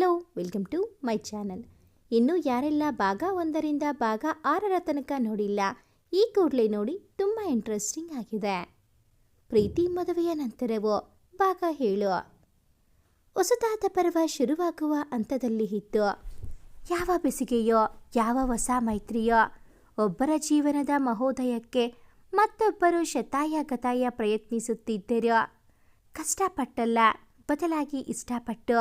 Hello, welcome to my channel. ಇನ್ನು ಯಾರೆಲ್ಲ ಭಾಗ ಒಂದರಿಂದ ಭಾಗ ಆರರ ತನಕ ನೋಡಿಲ್ಲ, ಈ ಕೂಡಲೇ ನೋಡಿ ತುಂಬ ಇಂಟ್ರೆಸ್ಟಿಂಗ್ ಆಗಿದೆ. ಪ್ರೀತಿ ಮದುವೆಯ ನಂತರವೋ, ಭಾಗ ಹೇಳು ಹೊಸದಾದ ಪರ್ವ ಶುರುವಾಗುವ ಹಂತದಲ್ಲಿ ಇತ್ತು. ಯಾವ ಬೆಸಿಗೆಯೋ, ಯಾವ ಹೊಸ ಮೈತ್ರಿಯೋ, ಒಬ್ಬರ ಜೀವನದ ಮಹೋದಯಕ್ಕೆ ಮತ್ತೊಬ್ಬರು ಶತಾಯ ಗತಾಯ ಪ್ರಯತ್ನಿಸುತ್ತಿದ್ದರು, ಕಷ್ಟಪಟ್ಟಲ್ಲ, ಬದಲಾಗಿ ಇಷ್ಟಪಟ್ಟು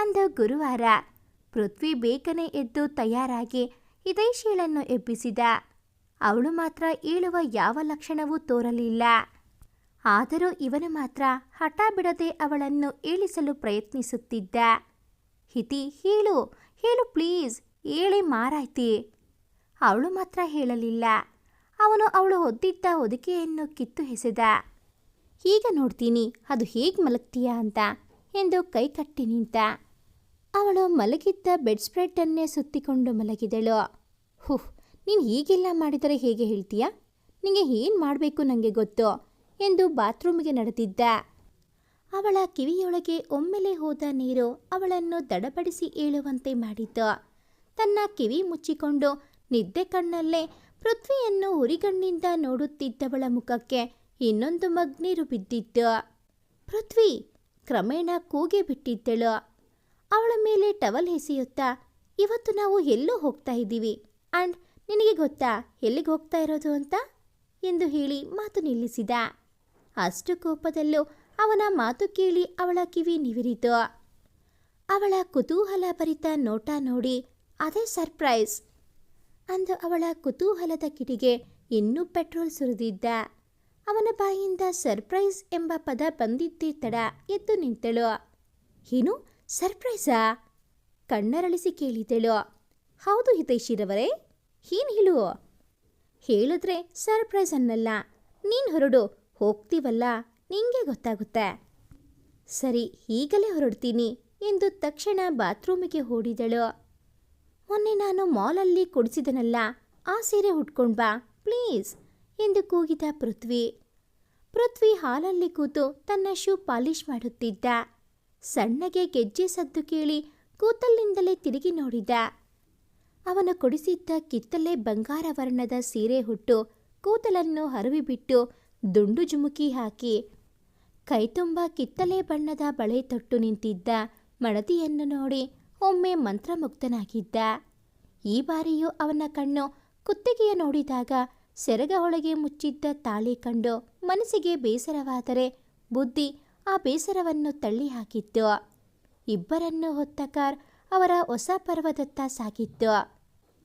ಅಂದು ಗುರುವಾರ. ಪೃಥ್ವಿ ಬೇಕನೆ ಎದ್ದು ತಯಾರಾಗಿ ಹಿತೈಷಿಗಳನ್ನು ಎಬ್ಬಿಸಿದ. ಅವಳು ಮಾತ್ರ ಏಳುವ ಯಾವ ಲಕ್ಷಣವೂ ತೋರಲಿಲ್ಲ. ಆದರೂ ಇವನು ಮಾತ್ರ ಹಠ ಬಿಡದೆ ಅವಳನ್ನು ಏಳಿಸಲು ಪ್ರಯತ್ನಿಸುತ್ತಿದ್ದ. ಹಿತಿ, ಹೇಳು ಹೇಳು ಪ್ಲೀಸ್, ಏಳೆ ಮಾರಾಯ್ತಿ. ಅವಳು ಮಾತ್ರ ಹೇಳಲಿಲ್ಲ. ಅವನು ಅವಳು ಹೊದ್ದಿದ್ದ ಹೊದಿಕೆಯನ್ನು ಕಿತ್ತು ಹೆಸೆದ ಈಗ ನೋಡ್ತೀನಿ, ಅದು ಹೇಗೆ ಮಲಗ್ತೀಯಾ ಅಂತ ಎಂದು ಕೈ ಕಟ್ಟಿ ನಿಂತ. ಅವಳು ಮಲಗಿದ್ದ ಬೆಡ್ ಸ್ಪ್ರೆಡ್ಡನ್ನೇ ಸುತ್ತಿಕೊಂಡು ಮಲಗಿದಳು. ಹುಹ್, ನೀನು ಹೀಗೆಲ್ಲ ಮಾಡಿದರೆ ಹೇಗೆ ಹೇಳ್ತೀಯಾ? ನಿಂಗೆ ಏನು ಮಾಡಬೇಕು ನನಗೆ ಗೊತ್ತು? ಎಂದು ಬಾತ್ರೂಮಿಗೆ ನಡೆದಿದ್ದ. ಅವಳ ಕಿವಿಯೊಳಗೆ ಒಮ್ಮೆಲೆ ಹೋದ ನೀರು ಅವಳನ್ನು ದಡಪಡಿಸಿ ಏಳುವಂತೆ ಮಾಡಿತು ತನ್ನ ಕಿವಿ ಮುಚ್ಚಿಕೊಂಡು ನಿದ್ದೆ ಕಣ್ಣಲ್ಲೇ ಪೃಥ್ವಿಯನ್ನು ಉರಿಗಣ್ಣಿಂದ ನೋಡುತ್ತಿದ್ದವಳ ಮುಖಕ್ಕೆ ಇನ್ನೊಂದು ಮಗ್ನೀರು ಬಿದ್ದಿತ್ತು. ಪೃಥ್ವಿ ಕ್ರಮೇಣ ಕೂಗೆ ಬಿಟ್ಟಿದ್ದಳು. ಅವಳ ಮೇಲೆ ಟವಲ್ ಎಸೆಯುತ್ತಾ, ಇವತ್ತು ನಾವು ಎಲ್ಲೋ ಹೋಗ್ತಾ ಇದ್ದೀವಿ. ಆ್ಯಂಡ್ ನಿನಗೆ ಗೊತ್ತಾ ಎಲ್ಲಿಗೆ ಹೋಗ್ತಾ ಇರೋದು ಅಂತ? ಎಂದು ಹೇಳಿ ಮಾತು ನಿಲ್ಲಿಸಿದ. ಅಷ್ಟು ಕೋಪದಲ್ಲೂ ಅವನ ಮಾತು ಕೇಳಿ ಅವಳ ಕಿವಿ ನಿವಿರಿತು. ಅವಳ ಕುತೂಹಲ ಭರಿತ ನೋಟ ನೋಡಿ, ಅದೇ ಸರ್ಪ್ರೈಸ್ ಅಂದು ಅವಳ ಕುತೂಹಲದ ಕಿಡಿಗೆ ಇನ್ನೂ ಪೆಟ್ರೋಲ್ ಸುರಿದಿದ್ದ. ಅವನ ಬಾಯಿಯಿಂದ ಸರ್ಪ್ರೈಸ್ ಎಂಬ ಪದ ಬಂದಿದ್ದೇ ತಡ ಎದ್ದು ನಿಂತಳು. ಏನು? ಸರ್ಪ್ರೈಸಾ? ಕಣ್ಣರಳಿಸಿ ಕೇಳಿದಳು ಹೌದು ಹಿತೈಷಿರವರೇ ಏನು ಹೇಳು ಹೇಳಿದ್ರೆ ಸರ್ಪ್ರೈಸ್ ಅನ್ನಲ್ಲ, ನೀನು ಹೊರಡು, ಹೋಗ್ತೀವಲ್ಲ, ನಿಂಗೆ ಗೊತ್ತಾಗುತ್ತೆ. ಸರಿ ಈಗಲೇ ಹೊರಡ್ತೀನಿ ಎಂದು ತಕ್ಷಣ ಬಾತ್ರೂಮಿಗೆ ಓಡಿದಳು. ಮೊನ್ನೆ ನಾನು ಮಾಲಲ್ಲಿ ಕೊಡಿಸಿದನಲ್ಲ, ಆ ಸೀರೆ ಉಟ್ಕೊಂಡ್ ಬಾ, ಪ್ಲೀಸ್, ಎಂದು ಕೂಗಿದ ಪೃಥ್ವಿ. ಪೃಥ್ವಿ ಹಾಲಲ್ಲಿ ಕೂತು ತನ್ನ ಶೂ ಪಾಲಿಷ್ ಮಾಡುತ್ತಿದ್ದ. ಸಣ್ಣಗೆ ಗೆಜ್ಜೆ ಸದ್ದು ಕೇಳಿ ಕೂತಲ್ಲಿಂದಲೇ ತಿರುಗಿ ನೋಡಿದ. ಅವನು ಕೊಡಿಸಿದ್ದ ಕಿತ್ತಲೆ ಬಂಗಾರ ವರ್ಣದ ಸೀರೆ ಹುಟ್ಟು ಕೂತಲನ್ನು ಹರವಿಬಿಟ್ಟು ದುಂಡು ಜುಮುಕಿ ಹಾಕಿ ಕೈತುಂಬ ಕಿತ್ತಲೆ ಬಣ್ಣದ ಬಳೆ ತೊಟ್ಟು ನಿಂತಿದ್ದ ಮಡದಿಯನ್ನು ನೋಡಿ ಒಮ್ಮೆ ಮಂತ್ರಮುಗ್ಧನಾಗಿದ್ದ. ಈ ಬಾರಿಯೂ ಅವನ ಕಣ್ಣು ಕುತ್ತಿಗೆಯ ನೋಡಿದಾಗ ಸೆರಗ ಒಳಗೆ ಮುಚ್ಚಿದ್ದ ತಾಳಿ ಕಂಡು ಮನಸ್ಸಿಗೆ ಬೇಸರವಾದರೆ ಬುದ್ಧಿ ಆ ಬೇಸರವನ್ನು ತಳ್ಳಿ ಹಾಕಿತ್ತು ಇಬ್ಬರನ್ನು ಹೊತ್ತ ಕಾರ್ ಅವರ ಹೊಸ ಪರ್ವದತ್ತ ಸಾಗಿತ್ತು.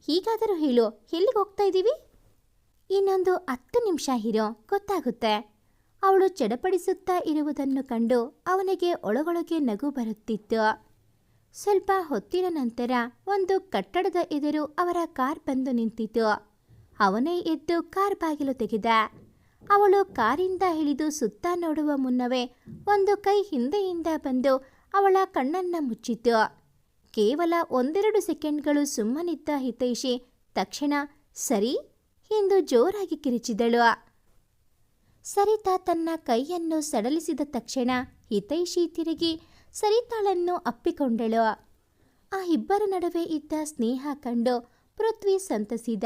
ಹೀಗಾದರೂ ಹೇಳು, ಎಲ್ಲಿಗೆ ಹೋಗ್ತಾ ಇದ್ದೀವಿ? ಇನ್ನೊಂದು ಹತ್ತು ನಿಮಿಷ ಹೀರೋ ಗೊತ್ತಾಗುತ್ತೆ. ಅವಳು ಚಡಪಡಿಸುತ್ತಾ ಇರುವುದನ್ನು ಕಂಡು ಅವನಿಗೆ ಒಳಗೊಳಗೆ ನಗು ಬರುತ್ತಿತ್ತು. ಸ್ವಲ್ಪ ಹೊತ್ತಿನ ನಂತರ ಒಂದು ಕಟ್ಟಡದ ಎದುರು ಅವರ ಕಾರ್ ಬಂದು ನಿಂತಿತು ಅವನೇ ಎದ್ದು ಕಾರ್ ಬಾಗಿಲು ತೆಗೆದ. ಅವಳು ಕಾರಿಂದ ಇಳಿದು ಸುತ್ತ ನೋಡುವ ಮುನ್ನವೇ ಒಂದು ಕೈ ಹಿಂದೆಯಿಂದ ಬಂದು ಅವಳ ಕಣ್ಣನ್ನ ಮುಚ್ಚಿತು. ಕೇವಲ ಒಂದೆರಡು ಸೆಕೆಂಡ್ಗಳು ಸುಮ್ಮನಿದ್ದ ಹಿತೈಷಿ ತಕ್ಷಣ, ಸರಿ, ಎಂದು ಜೋರಾಗಿ ಕಿರಿಚಿದಳು. ಸರಿತಾ ತನ್ನ ಕೈಯನ್ನು ಸಡಲಿಸಿದ ತಕ್ಷಣ ಹಿತೈಷಿ ತಿರುಗಿ ಸರಿತಾಳನ್ನು ಅಪ್ಪಿಕೊಂಡಳು. ಆ ಇಬ್ಬರ ನಡುವೆ ಇದ್ದ ಸ್ನೇಹ ಕಂಡು ಪೃಥ್ವಿ ಸಂತಸಿದ.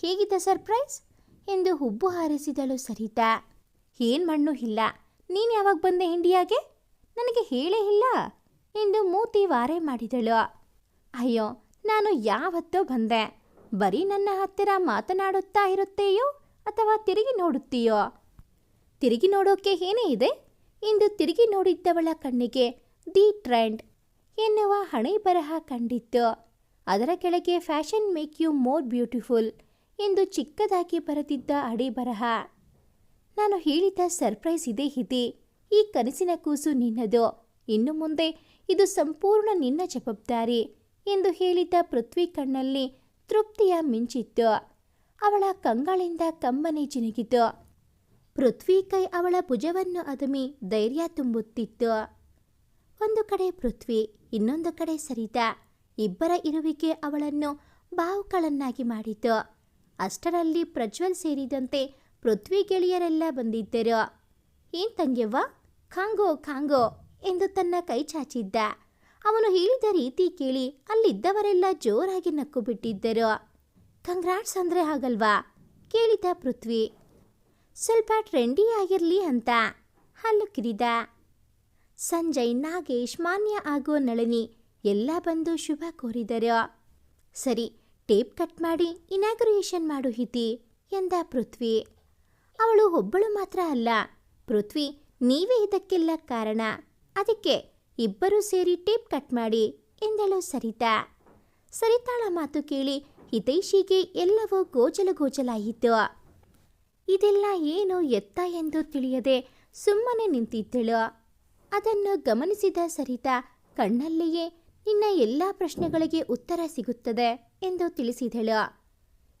ಹೇಗಿದ್ದ ಸರ್ಪ್ರೈಸ್? ಎಂದು ಹುಬ್ಬು ಹಾರಿಸಿದಳು ಸರಿತಾ. ಏನ್ ಮಣ್ಣು ಇಲ್ಲ. ನೀನು ಯಾವಾಗ ಬಂದೆ ಇಂಡಿಯಾಗೆ? ನನಗೆ ಹೇಳೇ ಇಲ್ಲ, ಎಂದು ಮೂತಿ ವಾರೆ ಮಾಡಿದಳು. ಅಯ್ಯೋ, ನಾನು ಯಾವತ್ತೋ ಬಂದೆ. ಬರೀ ನನ್ನ ಹತ್ತಿರ ಮಾತನಾಡುತ್ತಾ ಇರುತ್ತೆಯೋ ಅಥವಾ ತಿರುಗಿ ನೋಡುತ್ತೀಯೋ? ತಿರುಗಿ ನೋಡೋಕೆ ಏನೇ ಇದೆ? ಎಂದು ತಿರುಗಿ ನೋಡಿದ್ದವಳ ಕಣ್ಣಿಗೆ, ದಿ ಟ್ರೆಂಡ್ ಎನ್ನುವ ಹಣೆ ಬರಹ ಕಂಡಿತ್ತು. ಅದರ ಕೆಳಗೆ fashion make you more beautiful ಎಂದು ಚಿಕ್ಕದಾಗಿ ಬರೆದಿದ್ದ ಅಡಿ ಬರಹ. ನಾನು ಹೇಳಿದ ಸರ್ಪ್ರೈಸ್ ಇದೆ ಇದೆ. ಈ ಕನಸಿನ ಕೂಸು ನಿನ್ನದು. ಇನ್ನು ಮುಂದೆ ಇದು ಸಂಪೂರ್ಣ ನಿನ್ನ ಜವಾಬ್ದಾರಿ ಎಂದು ಹೇಳಿದ ಪೃಥ್ವಿ ಕಣ್ಣಲ್ಲಿ ತೃಪ್ತಿಯ ಮಿಂಚಿತ್ತು. ಅವಳ ಕಂಗಳಿಂದ ಕಂಬನೆ ಜಿನಗಿತು. ಪೃಥ್ವಿ ಕೈ ಅವಳ ಭುಜವನ್ನು ಅದುಮಿ ಧೈರ್ಯ ತುಂಬುತ್ತಿತ್ತು. ಒಂದು ಕಡೆ ಪೃಥ್ವಿ, ಇನ್ನೊಂದು ಕಡೆ ಸರಿತಾ. ಇಬ್ಬರ ಇರುವಿಕೆ ಅವಳನ್ನು ಬಾವುಗಳನ್ನಾಗಿ ಮಾಡಿತು. ಅಷ್ಟರಲ್ಲಿ ಪ್ರಜ್ವಲ್ ಸೇರಿದಂತೆ ಪೃಥ್ವಿ ಗೆಳೆಯರೆಲ್ಲ ಬಂದಿದ್ದರು. ಏನ್ ತಂಗ್ಯವ್ವ? ಖಾಂಗೋ ಖಾಂಗೋ ಎಂದು ತನ್ನ ಕೈ ಚಾಚಿದ್ದ. ಅವನು ಹೇಳಿದ ರೀತಿ ಕೇಳಿ ಅಲ್ಲಿದ್ದವರೆಲ್ಲ ಜೋರಾಗಿ ನಕ್ಕು ಬಿಟ್ಟಿದ್ದರು ಕಂಗ್ರಾಟ್ಸ್ ಅಂದ್ರೆ ಹಾಗಲ್ವಾ? ಕೇಳಿದ ಪೃಥ್ವಿ. ಸ್ವಲ್ಪ ಟ್ರೆಂಡಿ ಆಗಿರಲಿ ಅಂತ ಹಲ್ಲು ಕಿರಿದ ಸಂಜಯ್, ನಾಗೇಶ್, ಮಾನ್ಯ ಆಗೋ ನಳಿನಿ ಎಲ್ಲ ಬಂದು ಶುಭ ಕೋರಿದರು. ಸರಿ ಟೇಪ್ ಕಟ್ ಮಾಡಿ ಇನಾಗ್ರೇಷನ್ ಮಾಡು ಹಿತಿ ಎಂದ ಪೃಥ್ವಿ. ಅವಳು ಒಬ್ಬಳು ಮಾತ್ರ ಅಲ್ಲ, ಪೃಥ್ವಿ ನೀವೇ ಇದಕ್ಕೆಲ್ಲ ಕಾರಣ. ಅದಕ್ಕೆ ಇಬ್ಬರೂ ಸೇರಿ ಟೇಪ್ ಕಟ್ ಮಾಡಿ ಎಂದಳು ಸರಿತಾ. ಸರಿತಾಳ ಮಾತು ಕೇಳಿ ಹಿತೈಷಿಗೆ ಎಲ್ಲವೂ ಗೋಜಲು ಗೋಜಲಾಯಿತು ಇದೆಲ್ಲ ಏನು ಎತ್ತ ಎಂದು ತಿಳಿಯದೆ ಸುಮ್ಮನೆ ನಿಂತಿದ್ದಳು. ಅದನ್ನು ಗಮನಿಸಿದ ಸರಿತಾ ಕಣ್ಣಲ್ಲಿಯೇ ನಿನ್ನ ಎಲ್ಲ ಪ್ರಶ್ನೆಗಳಿಗೆ ಉತ್ತರ ಸಿಗುತ್ತದೆ. ಎಂದು ತಿಳಿಸಿದಳು.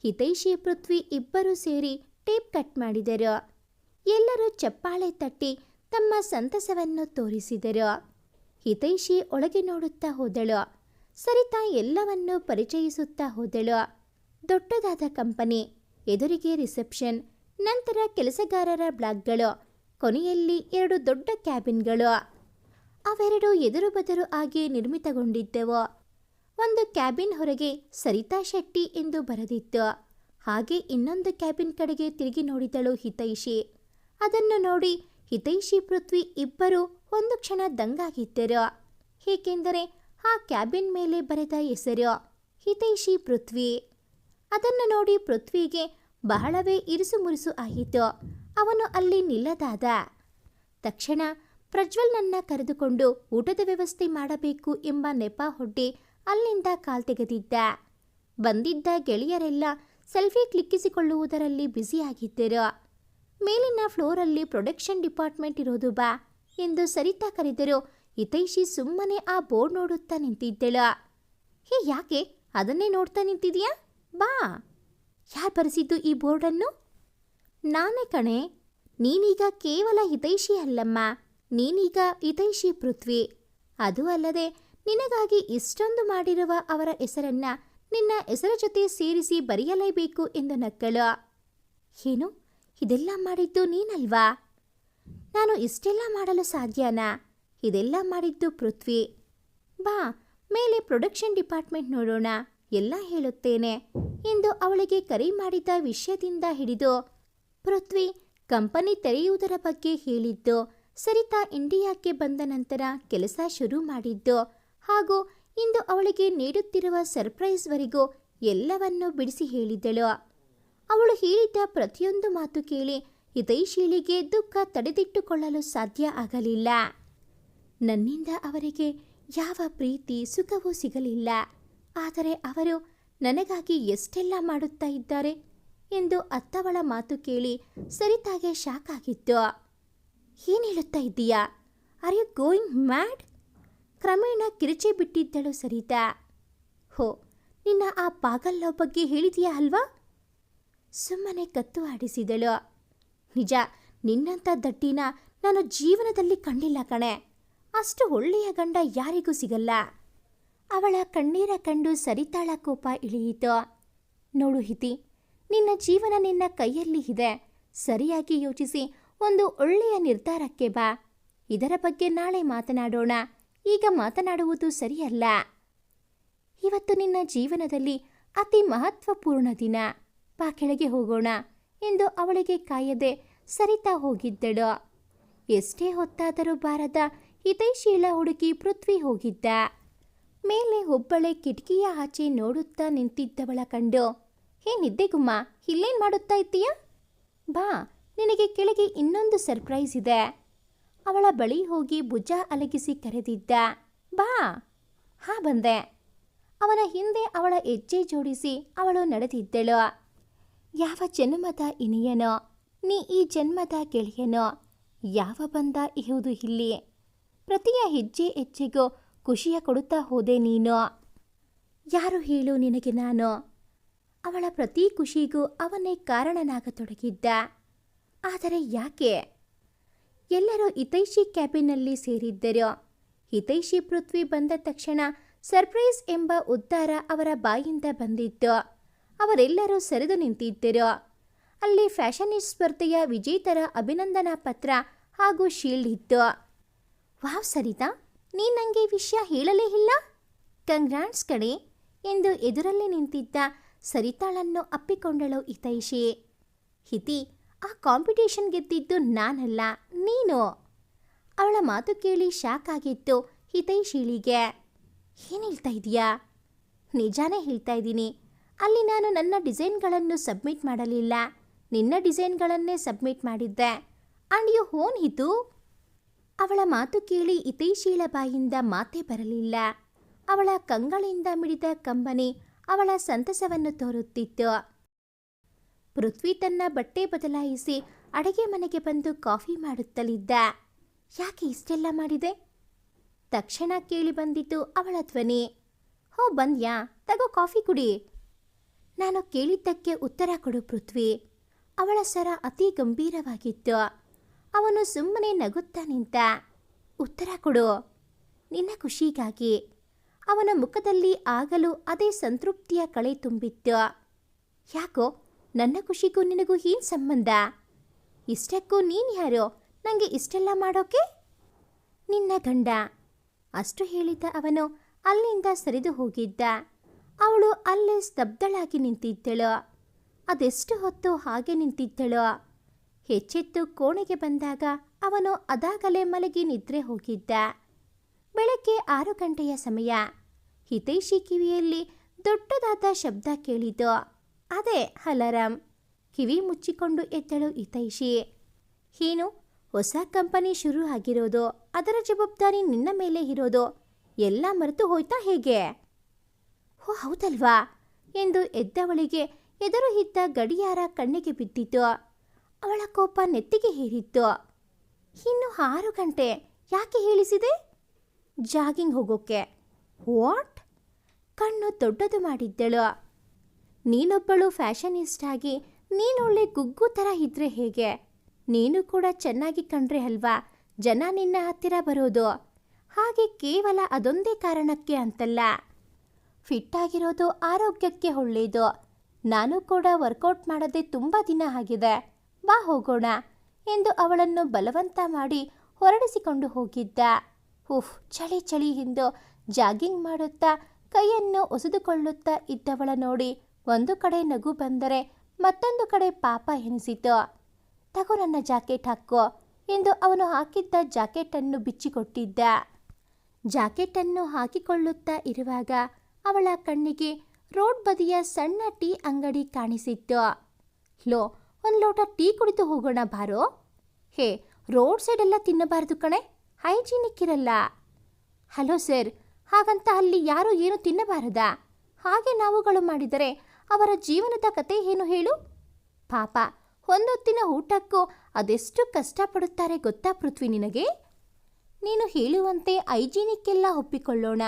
ಹಿತೈಷಿ ಪೃಥ್ವಿ ಇಬ್ಬರೂ ಸೇರಿ ಟೇಪ್ ಕಟ್ ಮಾಡಿದರು. ಎಲ್ಲರೂ ಚಪ್ಪಾಳೆ ತಟ್ಟಿ ತಮ್ಮ ಸಂತಸವನ್ನು ತೋರಿಸಿದರು. ಹಿತೈಷಿ ಒಳಗೆ ನೋಡುತ್ತಾ ಹೋದಳು. ಸರಿತಾ ಎಲ್ಲವನ್ನೂ ಪರಿಚಯಿಸುತ್ತಾ ಹೋದಳು. ದೊಡ್ಡದಾದ ಕಂಪನಿ, ಎದುರಿಗೆ ರಿಸೆಪ್ಷನ್, ನಂತರ ಕೆಲಸಗಾರರ ಬ್ಲಾಕ್ಗಳು, ಕೊನೆಯಲ್ಲಿ ಎರಡು ದೊಡ್ಡ ಕ್ಯಾಬಿನ್ಗಳು. ಅವೆರಡು ಎದುರು ಬದರು ಆಗಿ ನಿರ್ಮಿತಗೊಂಡಿದ್ದವು. ಒಂದು ಕ್ಯಾಬಿನ್ ಹೊರಗೆ ಸರಿತಾ ಶೆಟ್ಟಿ ಎಂದು ಬರೆದಿತ್ತು. ಹಾಗೆ ಇನ್ನೊಂದು ಕ್ಯಾಬಿನ್ ಕಡೆಗೆ ತಿರುಗಿ ನೋಡಿದಳು ಹಿತೈಷಿ. ಅದನ್ನು ನೋಡಿ ಹಿತೈಷಿ, ಪೃಥ್ವಿ ಇಬ್ಬರು ಒಂದು ಕ್ಷಣ ದಂಗಾಗಿದ್ದರು. ಏಕೆಂದರೆ ಆ ಕ್ಯಾಬಿನ್ ಮೇಲೆ ಬರೆದ ಹೆಸರು ಹಿತೈಷಿ, ಪೃಥ್ವಿ. ಅದನ್ನು ನೋಡಿ ಪೃಥ್ವಿಗೆ ಬಹಳವೇ ಇರುಸು ಮುರುಸು ಆಯಿತು. ಅವನು ಅಲ್ಲಿ ನಿಲ್ಲದಾದ. ತಕ್ಷಣ ಪ್ರಜ್ವಲ್ನನ್ನ ಕರೆದುಕೊಂಡು ಊಟದ ವ್ಯವಸ್ಥೆ ಮಾಡಬೇಕು ಎಂಬ ನೆಪ ಹೊಡ್ಡಿ ಅಲ್ಲಿಂದ ಕಾಲ್ ತೆಗೆದಿದ್ದ. ಬಂದಿದ್ದ ಗೆಳೆಯರೆಲ್ಲ ಸೆಲ್ಫಿ ಕ್ಲಿಕ್ಕಿಸಿಕೊಳ್ಳುವುದರಲ್ಲಿ ಬ್ಯುಸಿಯಾಗಿದ್ದರು. ಮೇಲಿನ ಫ್ಲೋರಲ್ಲಿ ಪ್ರೊಡಕ್ಷನ್ ಡಿಪಾರ್ಟ್ಮೆಂಟ್ ಇರೋದು ಬಾ ಎಂದು ಸರಿತಾ ಕರೆದರು. ಹಿತೈಷಿ ಸುಮ್ಮನೆ ಆ ಬೋರ್ಡ್ ನೋಡುತ್ತಾ ನಿಂತಿದ್ದಳು. ಹೇ, ಯಾಕೆ? ಅದನ್ನೇ ನೋಡ್ತಾ ನಿಂತಿದೀಯಾ? ಬಾ. ಯಾರು ಬರೆಸಿದ್ದು ಈ ಬೋರ್ಡನ್ನು? ನಾನೇ ಕಣೆ. ನೀನೀಗ ಕೇವಲ ಹಿತೈಷಿ ಅಲ್ಲಮ್ಮ. ನೀನೀಗ ಹಿತೈಷಿ ಪೃಥ್ವಿ. ಅದು ಅಲ್ಲದೆ ನಿನಗಾಗಿ ಇಷ್ಟೊಂದು ಮಾಡಿರುವ ಅವರ ಹೆಸರನ್ನ ನಿನ್ನ ಹೆಸರ ಜೊತೆ ಸೇರಿಸಿ ಬರೆಯಲೇಬೇಕು ಎಂದು ನಕ್ಕಳು. ಏನು? ಇದೆಲ್ಲ ಮಾಡಿದ್ದು ನೀನಲ್ವಾ? ನಾನು ಇಷ್ಟೆಲ್ಲ ಮಾಡಲು ಸಾಧ್ಯನಾ? ಇದೆಲ್ಲ ಮಾಡಿದ್ದು ಪೃಥ್ವಿ. ಬಾ, ಮೇಲೆ ಪ್ರೊಡಕ್ಷನ್ ಡಿಪಾರ್ಟ್ಮೆಂಟ್ ನೋಡೋಣ. ಎಲ್ಲ ಹೇಳುತ್ತೇನೆ. ಎಂದು ಅವಳಿಗೆ ಕರೆ ಮಾಡಿದ ವಿಷಯದಿಂದ ಹಿಡಿದು ಪೃಥ್ವಿ ಕಂಪನಿ ತೆರೆಯುವುದರ ಬಗ್ಗೆ ಹೇಳಿದ್ದು, ಸರಿತಾ ಇಂಡಿಯಾಕ್ಕೆ ಬಂದ ನಂತರ ಕೆಲಸ ಶುರು ಮಾಡಿದ್ದು ಹಾಗೂ ಇಂದು ಅವಳಿಗೆ ನೀಡುತ್ತಿರುವ ಸರ್ಪ್ರೈಸ್ವರೆಗೂ ಎಲ್ಲವನ್ನೂ ಬಿಡಿಸಿ ಹೇಳಿದ್ದಳು ಅವಳು ಹೇಳಿದ್ದ ಪ್ರತಿಯೊಂದು ಮಾತು ಕೇಳಿ ಹಿತೈಶೀಲಿಗೆ ದುಃಖ ತಡೆದಿಟ್ಟುಕೊಳ್ಳಲು ಸಾಧ್ಯ ಆಗಲಿಲ್ಲ. ನನ್ನಿಂದ ಅವರಿಗೆ ಯಾವ ಪ್ರೀತಿ, ಸುಖವೂ ಸಿಗಲಿಲ್ಲ. ಆದರೆ ಅವರು ನನಗಾಗಿ ಎಷ್ಟೆಲ್ಲ ಮಾಡುತ್ತಾ ಇದ್ದಾರೆ ಎಂದು ಅತ್ತವಳ ಮಾತು ಕೇಳಿ ಸರಿತಾಗೆ ಶಾಕ್ ಆಗಿತ್ತು. ಏನು ಹೇಳುತ್ತಾ ಇದ್ದೀಯಾ? ಆರ್ ಯು ಗೋಯಿಂಗ್ ಮ್ಯಾಡ್ ಕ್ರಮೇಣ ಕಿರಿಚಿ ಬಿಟ್ಟಿದ್ದಳು ಸರಿತಾ. ಹೋ, ನಿನ್ನ ಆ ಪಾಗಲ್ಲ ಬಗ್ಗೆ ಹೇಳಿದೀಯಾ ಅಲ್ವಾ? ಸುಮ್ಮನೆ ಕತ್ತು ಆಡಿಸಿದಳು. ನಿಜ, ನಿನ್ನಂಥ ದಟ್ಟಿನ ನಾನು ಜೀವನದಲ್ಲಿ ಕಂಡಿಲ್ಲ ಕಣೆ. ಅಷ್ಟು ಒಳ್ಳೆಯ ಗಂಡ ಯಾರಿಗೂ ಸಿಗಲ್ಲ. ಅವಳ ಕಣ್ಣೀರ ಕಂಡು ಸರಿತಾಳ ಕೋಪ ಇಳಿಯಿತು. ನೋಡು ಹಿತಿ, ನಿನ್ನ ಜೀವನ ನಿನ್ನ ಕೈಯಲ್ಲಿ ಇದೆ. ಸರಿಯಾಗಿ ಯೋಚಿಸಿ ಒಂದು ಒಳ್ಳೆಯ ನಿರ್ಧಾರಕ್ಕೆ ಬಾ. ಇದರ ಬಗ್ಗೆ ನಾಳೆ ಮಾತನಾಡೋಣ. ಈಗ ಮಾತನಾಡುವುದು ಸರಿಯಲ್ಲ. ಇವತ್ತು ನಿನ್ನ ಜೀವನದಲ್ಲಿ ಅತಿ ಮಹತ್ವಪೂರ್ಣ ದಿನ. ಬಾ ಕೆಳಗೆ ಹೋಗೋಣ. ಎಂದು ಅವಳಿಗೆ ಕಾಯದೆ ಸರಿತಾ ಹೋಗಿದ್ದಳು. ಎಷ್ಟೇ ಹೊತ್ತಾದರೂ ಬಾರದ ಹಿತೈಶೀಲ ಹುಡುಕಿ ಪೃಥ್ವಿ ಹೋಗಿದ್ದ. ಮೇಲೆ ಒಬ್ಬಳೆ ಕಿಟಕಿಯ ಆಚೆ ನೋಡುತ್ತಾ ನಿಂತಿದ್ದವಳ ಕಂಡು, ಹೇ ನಿದ್ದೆಗುಮ್ಮ, ಇಲ್ಲೇನು ಮಾಡುತ್ತಾ ಇದ್ದೀಯಾ? ಬಾ, ನಿನಗೆ ಕೆಳಗೆ ಇನ್ನೊಂದು ಸರ್ಪ್ರೈಸ್ ಇದೆ. ಅವಳ ಬಳಿ ಹೋಗಿ ಭುಜ ಅಲಗಿಸಿ ಕರೆದಿದ್ದ, ಬಾ, ಹಾ ಬಂದೆ. ಅವನ ಹಿಂದೆ ಅವಳ ಹೆಜ್ಜೆ ಜೋಡಿಸಿ ಅವಳು ನಡೆದಿದ್ದಳು. ಯಾವ ಜನ್ಮದ ಇನಿಯನೋ, ನೀ ಈ ಜನ್ಮದ ಗೆಳೆಯನೋ, ಯಾವ ಬಂದ ಇಹುದು ಇಲ್ಲಿ? ಪ್ರತಿಯ ಹೆಜ್ಜೆ ಹೆಜ್ಜೆಗೂ ಖುಷಿಯ ಕೊಡುತ್ತಾ ಹೋದೆ ನೀನು. ಯಾರು ಹೇಳು ನಿನಗೆ ನಾನು? ಅವಳ ಪ್ರತಿ ಖುಷಿಗೂ ಅವನೇ ಕಾರಣನಾಗತೊಡಗಿದ್ದ. ಆದರೆ ಯಾಕೆ? ಎಲ್ಲರೂ ಹಿತೈಷಿ ಕ್ಯಾಬಿನಲ್ಲಿ ಸೇರಿದ್ದರು. ಹಿತೈಷಿ ಪೃಥ್ವಿ ಬಂದ ತಕ್ಷಣ ಸರ್ಪ್ರೈಸ್ ಎಂಬ ಉದ್ಧಾರ ಅವರ ಬಾಯಿಂದ ಬಂದಿತ್ತು. ಅವರೆಲ್ಲರೂ ಸರಿದು ನಿಂತಿದ್ದರು. ಅಲ್ಲಿ ಫ್ಯಾಷನಿಸ್ಟ್ ಸ್ಪರ್ಧೆಯ ವಿಜೇತರ ಅಭಿನಂದನಾ ಪತ್ರ ಹಾಗೂ ಶೀಲ್ಡ್ ಇತ್ತು. ವಾವ್ ಸರಿತಾ ನೀ ನಂಗೆ ವಿಷಯ ಹೇಳಲೇ ಇಲ್ಲ? ಕಂಗ್ರಾಟ್ಸ್ ಕಡೆ ಎಂದು ಎದುರಲ್ಲಿ ನಿಂತಿದ್ದ ಸರಿತಾಳನ್ನು ಅಪ್ಪಿಕೊಂಡಳು ಹಿತೈಷಿ. ಹಿತಿ ಆ ಕಾಂಪಿಟೇಷನ್ ಗೆದ್ದಿದ್ದು ನಾನಲ್ಲ, ನೀನು? ಅವಳ ಮಾತು ಕೇಳಿ ಶಾಕ್ ಆಗಿತ್ತು ಹಿತೈಶೀಳಿಗೆ ಏನು ಹೇಳ್ತಾ ಇದೀಯಾ? ನಿಜಾನೇ ಹೇಳ್ತಾ ಇದ್ದೀನಿ. ಅಲ್ಲಿ ನಾನು ನನ್ನ ಡಿಸೈನ್ಗಳನ್ನು ಸಬ್ಮಿಟ್ ಮಾಡಲಿಲ್ಲ. ನಿನ್ನ ಡಿಸೈನ್ಗಳನ್ನೇ ಸಬ್ಮಿಟ್ ಮಾಡಿದ್ದೆ. ಆ್ಯಂಡ್ ಯು ಹೋನ್ ಹಿತು? ಅವಳ ಮಾತು ಕೇಳಿ ಹಿತೈಶೀಳ ಬಾಯಿಂದ ಮಾತೇ ಬರಲಿಲ್ಲ. ಅವಳ ಕಂಗಳಿಂದ ಮಿಡಿದ ಕಂಬನಿ ಅವಳ ಸಂತಸವನ್ನು ತೋರುತ್ತಿತ್ತು. ಪೃಥ್ವಿ ತನ್ನ ಬಟ್ಟೆ ಬದಲಾಯಿಸಿ ಅಡುಗೆ ಮನೆಗೆ ಬಂದು ಕಾಫಿ ಮಾಡುತ್ತಲಿದ್ದ. ಯಾಕೆ ಇಷ್ಟೆಲ್ಲ ಮಾಡಿದೆ? ತಕ್ಷಣ ಕೇಳಿ ಬಂದಿತು ಅವಳ ಧ್ವನಿ. ಹೋ, ಬಂದ್ಯಾ? ತಗೋ ಕಾಫಿ ಕುಡಿ. ನಾನು ಕೇಳಿದ್ದಕ್ಕೆ ಉತ್ತರ ಕೊಡು ಪೃಥ್ವಿ. ಅವಳ ಸರ ಅತಿ ಗಂಭೀರವಾಗಿತ್ತು. ಅವನು ಸುಮ್ಮನೆ ನಗುತ್ತಾ ನಿಂತ. ಉತ್ತರ ಕೊಡು. ನಿನ್ನ ಖುಷಿಗಾಗಿ. ಅವನ ಮುಖದಲ್ಲಿ ಆಗಲೂ ಅದೇ ಸಂತೃಪ್ತಿಯ ಕಳೆ ತುಂಬಿತ್ತು. ಯಾಕೋ? ನನ್ನ ಖುಷಿಗೂ ನಿನಗೂ ಏನು ಸಂಬಂಧ? ಇಷ್ಟಕ್ಕೂ ನೀನು ಯಾರೋ? ನನಗೆ ಇಷ್ಟೆಲ್ಲ ಮಾಡೋಕೆ? ನಿನ್ನ ಗಂಡ. ಅಷ್ಟು ಹೇಳಿದ್ದ ಅವನು ಅಲ್ಲಿಂದ ಸರಿದು ಹೋಗಿದ್ದ. ಅವಳು ಅಲ್ಲೇ ಸ್ತಬ್ಧಳಾಗಿ ನಿಂತಿದ್ದಳು. ಅದೆಷ್ಟು ಹೊತ್ತು ಹಾಗೆ ನಿಂತಿದ್ದಳು? ಹೆಚ್ಚೆತ್ತು ಕೋಣೆಗೆ ಬಂದಾಗ ಅವನು ಅದಾಗಲೇ ಮಲಗಿ ನಿದ್ರೆ ಹೋಗಿದ್ದ. ಬೆಳಗ್ಗೆ ಆರು ಗಂಟೆಯ ಸಮಯ. ಹಿತೈಷಿ ಕಿವಿಯಲ್ಲಿ ದೊಡ್ಡದಾದ ಶಬ್ದ ಕೇಳಿತು ಅದೇ ಹಲರಾಮ್ ಕಿವಿ ಮುಚ್ಚಿಕೊಂಡು ಎದ್ದಳು ಹಿತೈಷಿ. ಏನು ಹೊಸ ಕಂಪನಿ ಶುರು ಆಗಿರೋದು, ಅದರ ಜವಾಬ್ದಾರಿ ನಿನ್ನ ಮೇಲೆ ಇರೋದು, ಎಲ್ಲ ಮರೆತು ಹೋಯ್ತಾ ಹೇಗೆ? ಓ, ಹೌದಲ್ವಾ? ಎಂದು ಎದ್ದವಳಿಗೆ ಎದುರು ಇದ್ದ ಗಡಿಯಾರ ಕಣ್ಣಿಗೆ ಬಿದ್ದಿತು. ಅವಳ ಕೋಪ ನೆತ್ತಿಗೆ ಹೇರಿತ್ತು. ಇನ್ನು ಆರು ಗಂಟೆ, ಯಾಕೆ ಹೇಳಿಸಿದೆ? ಜಾಗಿಂಗ್ ಹೋಗೋಕೆ. ವಾಟ್? ಕಣ್ಣು ದೊಡ್ಡದು ಮಾಡಿದ್ದಳು. ನೀನೊಬ್ಬಳು ಫ್ಯಾಷನಿಸ್ಟ್ ಆಗಿ ನೀನೊಳ್ಳೆ ಗುಗ್ಗು ಥರ ಇದ್ರೆ ಹೇಗೆ? ನೀನು ಕೂಡ ಚೆನ್ನಾಗಿ ಕಂಡ್ರೆ ಅಲ್ವಾ? ಜನ ನಿನ್ನ ಹತ್ತಿರ ಬರೋದು. ಹಾಗೆ ಕೇವಲ ಅದೊಂದೇ ಕಾರಣಕ್ಕೆ ಅಂತಲ್ಲ. ಫಿಟ್ ಆಗಿರೋದು ಆರೋಗ್ಯಕ್ಕೆ ಒಳ್ಳೆಯದು ನಾನು ಕೂಡ ವರ್ಕೌಟ್ ಮಾಡದೆ ತುಂಬ ದಿನ ಆಗಿದೆ. ಬಾ ಹೋಗೋಣ ಎಂದು ಅವಳನ್ನು ಬಲವಂತ ಮಾಡಿ ಹೊರಡಿಸಿಕೊಂಡು ಹೋಗಿದ್ದ. ಉಫ್, ಚಳಿ ಚಳಿ ಎಂದು ಜಾಗಿಂಗ್ ಮಾಡುತ್ತಾ ಕೈಯನ್ನು ಒಸೆದುಕೊಳ್ಳುತ್ತಾ ಇದ್ದವಳ ನೋಡಿ ಒಂದು ಕಡೆ ನಗು ಬಂದರೆ ಮತ್ತೊಂದು ಕಡೆ ಪಾಪ ಎನಿಸಿತು. ತಗೋ ನನ್ನ ಜಾಕೆಟ್ ಹಾಕು ಎಂದು ಅವನು ಹಾಕಿದ್ದ ಜಾಕೆಟನ್ನು ಬಿಚ್ಚಿಕೊಟ್ಟಿದ್ದ. ಜಾಕೆಟನ್ನು ಹಾಕಿಕೊಳ್ಳುತ್ತಾ ಇರುವಾಗ ಅವಳ ಕಣ್ಣಿಗೆ ರೋಡ್ ಬದಿಯ ಸಣ್ಣ ಟೀ ಅಂಗಡಿ ಕಾಣಿಸಿತ್ತು. ಲೋ ಒಂದು ಲೋಟ ಟೀ ಕುಡಿದು ಹೋಗೋಣ ಬಾರೋ? ಹೇ, ರೋಡ್ ಸೈಡೆಲ್ಲ ತಿನ್ನಬಾರದು ಕಣೆ, ಹೈಜೀನಿಕ್ ಇರಲ್ಲ. ಹಲೋ ಸರ್, ಹಾಗಂತ ಅಲ್ಲಿ ಯಾರೂ ಏನು ತಿನ್ನಬಾರದಾ? ಹಾಗೆ ನಾವುಗಳು ಮಾಡಿದರೆ ಅವರ ಜೀವನದ ಕತೆ ಏನು ಹೇಳು? ಪಾಪ, ಒಂದೊತ್ತಿನ ಊಟಕ್ಕೂ ಅದೆಷ್ಟು ಕಷ್ಟಪಡುತ್ತಾರೆ ಗೊತ್ತಾ ಪೃಥ್ವಿ ನಿನಗೆ? ನೀನು ಹೇಳುವಂತೆ ಐಜೀನಿಕ್ ಎಲ್ಲ ಒಪ್ಪಿಕೊಳ್ಳೋಣ.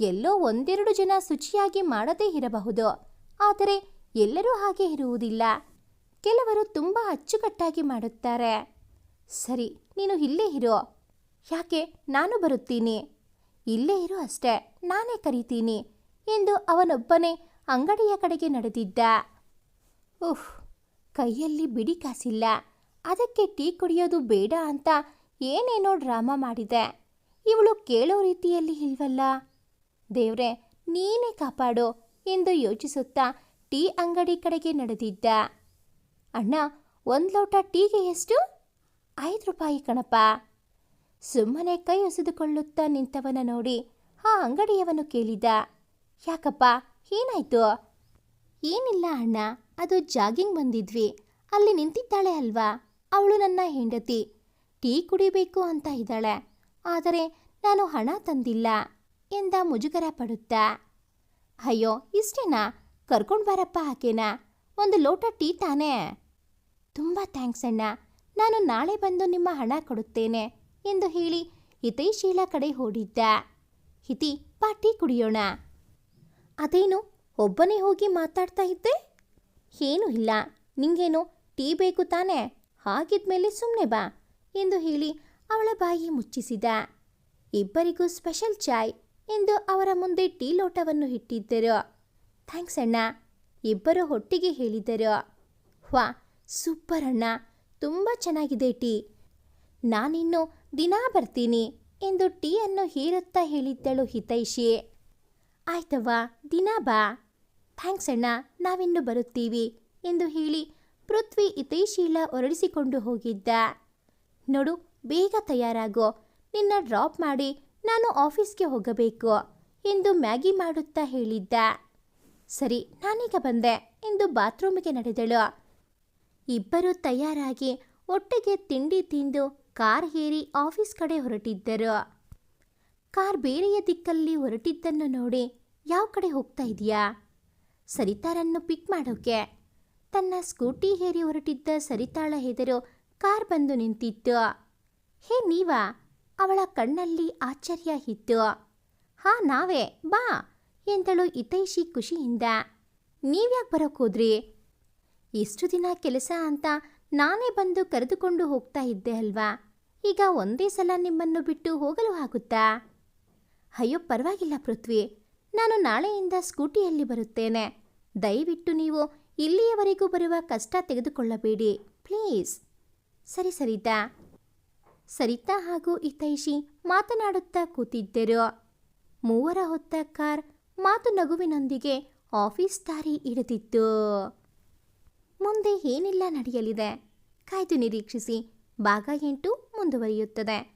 ಎಲ್ಲೋ ಒಂದೆರಡು ಜನ ಶುಚಿಯಾಗಿ ಮಾಡದೇ ಇರಬಹುದು. ಆದರೆ ಎಲ್ಲರೂ ಹಾಗೆ ಇರುವುದಿಲ್ಲ. ಕೆಲವರು ತುಂಬ ಅಚ್ಚುಕಟ್ಟಾಗಿ ಮಾಡುತ್ತಾರೆ. ಸರಿ, ನೀನು ಇಲ್ಲೇ ಇರೋ. ಯಾಕೆ, ನಾನು ಬರುತ್ತೀನಿ. ಇಲ್ಲೇ ಇರು ಅಷ್ಟೇ, ನಾನೇ ಕರಿತೀನಿ. ಎಂದು ಅವನೊಬ್ಬನೇ ಅಂಗಡಿಯ ಕಡೆಗೆ ನಡೆದಿದ್ದ. ಉಫ್, ಕೈಯಲ್ಲಿ ಬಿಡಿ ಕಾಸಿಲ್ಲ. ಅದಕ್ಕೆ ಟೀ ಕುಡಿಯೋದು ಬೇಡ ಅಂತ ಏನೇನೋ ಡ್ರಾಮಾ ಮಾಡಿದೆ. ಇವಳು ಕೇಳೋ ರೀತಿಯಲ್ಲಿ ಇಲ್ವಲ್ಲ? ದೇವ್ರೆ, ನೀನೇ ಕಾಪಾಡು, ಎಂದು ಯೋಚಿಸುತ್ತಾ ಟೀ ಅಂಗಡಿ ಕಡೆಗೆ ನಡೆದಿದ್ದ. ಅಣ್ಣ, ಒಂದು ಲೋಟ ಟೀಗೆ ಎಷ್ಟು? ಐದು ರೂಪಾಯಿ ಕಣಪ್ಪ. ಸುಮ್ಮನೆ ಕೈ ಒಸೆದುಕೊಳ್ಳುತ್ತಾ ನಿಂತವನ ನೋಡಿ ಆ ಅಂಗಡಿಯವನು ಕೇಳಿದ. ಯಾಕಪ್ಪ? ಏನಾಯ್ತು? ಏನಿಲ್ಲ ಅಣ್ಣ. ಅದು ಜಾಗಿಂಗ್ ಬಂದಿದ್ವಿ. ಅಲ್ಲಿ ನಿಂತಿದ್ದಾಳೆ ಅಲ್ವಾ? ಅವಳು ನನ್ನ ಹೆಂಡತಿ. ಟೀ ಕುಡಿಬೇಕು ಅಂತ ಇದ್ದಾಳೆ. ಆದರೆ ನಾನು ಹಣ ತಂದಿಲ್ಲ ಎಂದ ಮುಜುಗರ ಪಡುತ್ತಾ. ಅಯ್ಯೋ, ಇಷ್ಟೇನಾ? ಕರ್ಕೊಂಡು ಬಾರಪ್ಪ ಆಕೆನಾ. ಒಂದು ಲೋಟ ಟೀ ತಾನೇ. ತುಂಬ ಥ್ಯಾಂಕ್ಸ್ ಅಣ್ಣ. ನಾನು ನಾಳೆ ಬಂದು ನಿಮ್ಮ ಹಣ ಕೊಡುತ್ತೇನೆ ಎಂದು ಹೇಳಿ ಹಿತೈಶೀಲ ಕಡೆ ಓಡಿದ್ದ. ಹಿತಿ, ಬಾ ಟೀ ಕುಡಿಯೋಣ. ಅದೇನು? ಒಬ್ಬನೇ ಹೋಗಿ ಮಾತಾಡ್ತಾ ಇದ್ದೆ? ಏನೂ ಇಲ್ಲ. ನಿಂಗೇನು? ಟೀ ಬೇಕು ತಾನೇ? ಹಾಗಿದ್ಮೇಲೆ ಸುಮ್ಮನೆ ಬಾ ಎಂದು ಹೇಳಿ ಅವಳ ಬಾಯಿ ಮುಚ್ಚಿಸಿದ. ಇಬ್ಬರಿಗೂ ಸ್ಪೆಷಲ್ ಚಾಯ್ ಎಂದು ಅವರ ಮುಂದೆ ಟೀ ಲೋಟವನ್ನು ಇಟ್ಟಿದ್ದರು. ಥ್ಯಾಂಕ್ಸ್ ಅಣ್ಣ ಇಬ್ಬರು ಒಟ್ಟಿಗೆ ಹೇಳಿದರು ವಾ, ಸೂಪರ್ ಅಣ್ಣ. ತುಂಬ ಚೆನ್ನಾಗಿದೆ ಟೀ. ನಾನಿನ್ನು ದಿನಾ ಬರ್ತೀನಿ ಎಂದು ಟೀಯನ್ನು ಹೀರುತ್ತಾ ಹೇಳಿದ್ದಳು ಹಿತೈಷಿ. ಆಯ್ತವ್ವ, ದಿನ ಬಾ. ಥ್ಯಾಂಕ್ಸ್ ಅಣ್ಣ, ನಾವಿನ್ನು ಬರುತ್ತೀವಿ ಎಂದು ಹೇಳಿ ಪೃಥ್ವಿ ಹಿತೈಶೀಲ ಹೊರಡಿಸಿಕೊಂಡು ಹೋಗಿದ್ದ. ನೋಡು, ಬೇಗ ತಯಾರಾಗೋ. ನಿನ್ನ ಡ್ರಾಪ್ ಮಾಡಿ ನಾನು ಆಫೀಸ್ಗೆ ಹೋಗಬೇಕು ಎಂದು ಮ್ಯಾಗಿ ಮಾಡುತ್ತಾ ಹೇಳಿದ್ದ. ಸರಿ, ನಾನೀಗ ಬಂದೆ ಎಂದು ಬಾತ್ರೂಮಿಗೆ ನಡೆದಳು. ಇಬ್ಬರು ತಯಾರಾಗಿ ಒಟ್ಟಿಗೆ ತಿಂಡಿ ತಿಂದು ಕಾರ್ ಹೇರಿ ಆಫೀಸ್ ಕಡೆ ಹೊರಟಿದ್ದರು. ಕಾರ್ ಬೇರೆಯ ದಿಕ್ಕಲ್ಲಿ ಹೊರಟಿದ್ದನ್ನು ನೋಡಿ ಯಾವ ಕಡೆ ಹೋಗ್ತಾ ಇದೆಯಾ? ಸರಿತಾರನ್ನು ಪಿಕ್ ಮಾಡೋಕೆ. ತನ್ನ ಸ್ಕೂಟಿ ಹೇರಿ ಹೊರಟಿದ್ದ ಸರಿತಾಳ ಹೆದರು ಕಾರ್ ಬಂದು ನಿಂತಿತ್ತು. ಹೇ ನೀವಾ, ಅವಳ ಕಣ್ಣಲ್ಲಿ ಆಶ್ಚರ್ಯ ಇತ್ತು. ಹಾ, ನಾವೇ, ಬಾ, ಎಂದಳು ಹಿತೈಷಿ ಖುಷಿಯಿಂದ. ನೀವ್ಯಾಕೆ ಬರೋಕ್ ಹೋದ್ರಿ? ಇಷ್ಟು ದಿನ ಕೆಲಸ ಅಂತ ನಾನೇ ಬಂದು ಕರೆದುಕೊಂಡು ಹೋಗ್ತಾ ಇದ್ದೆ ಅಲ್ವಾ? ಈಗ ಒಂದೇ ಸಲ ನಿಮ್ಮನ್ನು ಬಿಟ್ಟು ಹೋಗಲು ಆಗುತ್ತಾ? ಅಯ್ಯೋ, ಪರವಾಗಿಲ್ಲ ಪೃಥ್ವಿ. ನಾನು ನಾಳೆಯಿಂದ ಸ್ಕೂಟಿಯಲ್ಲಿ ಬರುತ್ತೇನೆ. ದಯವಿಟ್ಟು ನೀವು ಇಲ್ಲಿಯವರೆಗೂ ಬರುವ ಕಷ್ಟ ತೆಗೆದುಕೊಳ್ಳಬೇಡಿ, ಪ್ಲೀಸ್. ಸರಿ, ಸರಿತಾ. ಸರಿತಾ ಹಾಗೂ ಹಿತೈಷಿ ಮಾತನಾಡುತ್ತಾ ಕೂತಿದ್ದರು. ಮೂವರ ಹೊತ್ತ ಕಾರ್ ಮಾತು ನಗುವಿನೊಂದಿಗೆ ಆಫೀಸ್ ದಾರಿ ಹಿಡಿದಿತ್ತು. ಮುಂದೆ ಏನೆಲ್ಲ ನಡೆಯಲಿದೆ. ಕಾಯ್ದು ನಿರೀಕ್ಷಿಸಿ. ಭಾಗ ಎಂಟು ಮುಂದುವರಿಯುತ್ತದೆ.